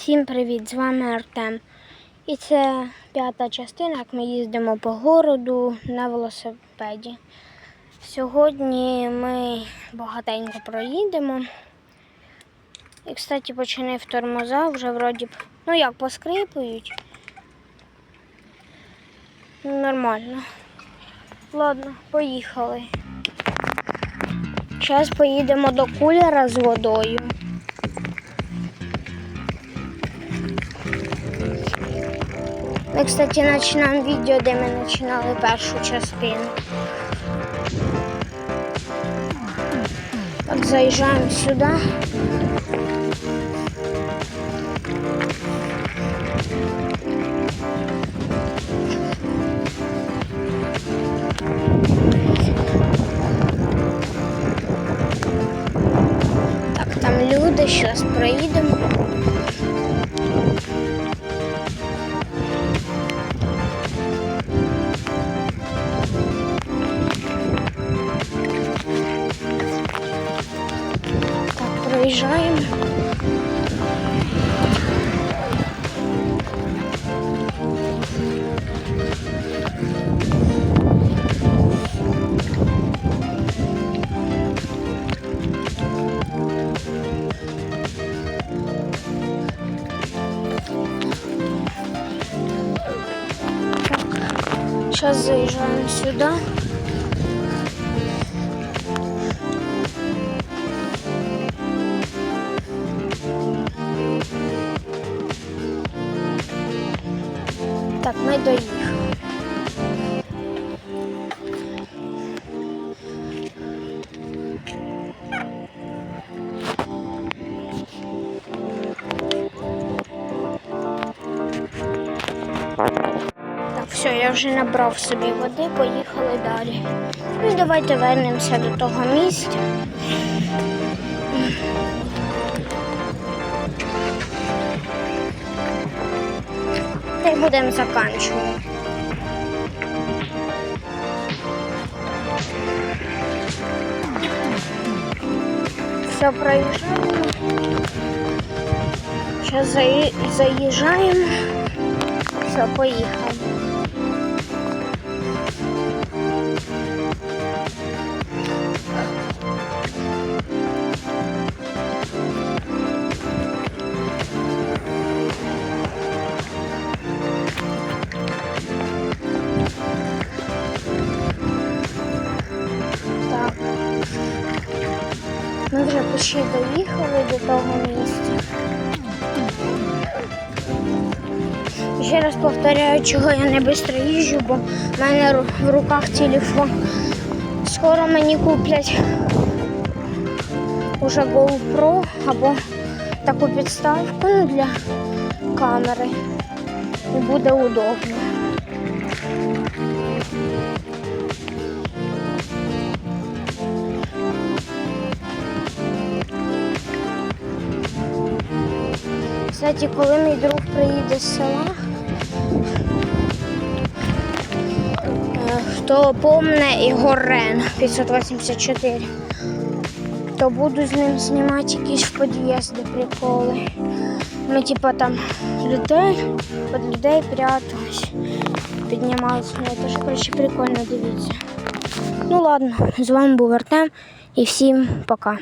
Всім привіт! З вами Артем. І це п'ята частина, як ми їздимо по городу на велосипеді. Сьогодні ми багатенько проїдемо. І, кстати, починив тормоза, вже вроді б, ну як поскрипують. Ну, Нормально. Ладно, поїхали. Зараз поїдемо до кулера з водою. Ми, кстати, починаємо відео, де ми починали першу частину. Так, заїжджаємо сюди. Так, там люди, зараз проїдемо. Так. Сейчас заезжаем сюда. Ми доїхали. Так, все, я вже набрав собі води, поїхали далі. Ну і давайте вернемося до того місця. Будемо заканчувати. Все проїжджаємо. Зараз заїжджаємо. Все, поїхали. Ми доїхали до того місця. Ще раз повторяю, чого я не швидко їжджу, бо в мене в руках телефон. Скоро мені куплять уже GoPro або таку підставку для камери. І буде удобно. Кстати, коли мій друг приїде з села, хто помне Ігор Рен 584, то буду з ним знімати якісь під'їзди приколи. Ми типа там людей, від людей прятались, піднімалися. Ну, це ж коротше прикольно дивіться. Ну ладно, з вами був Артем і всім пока.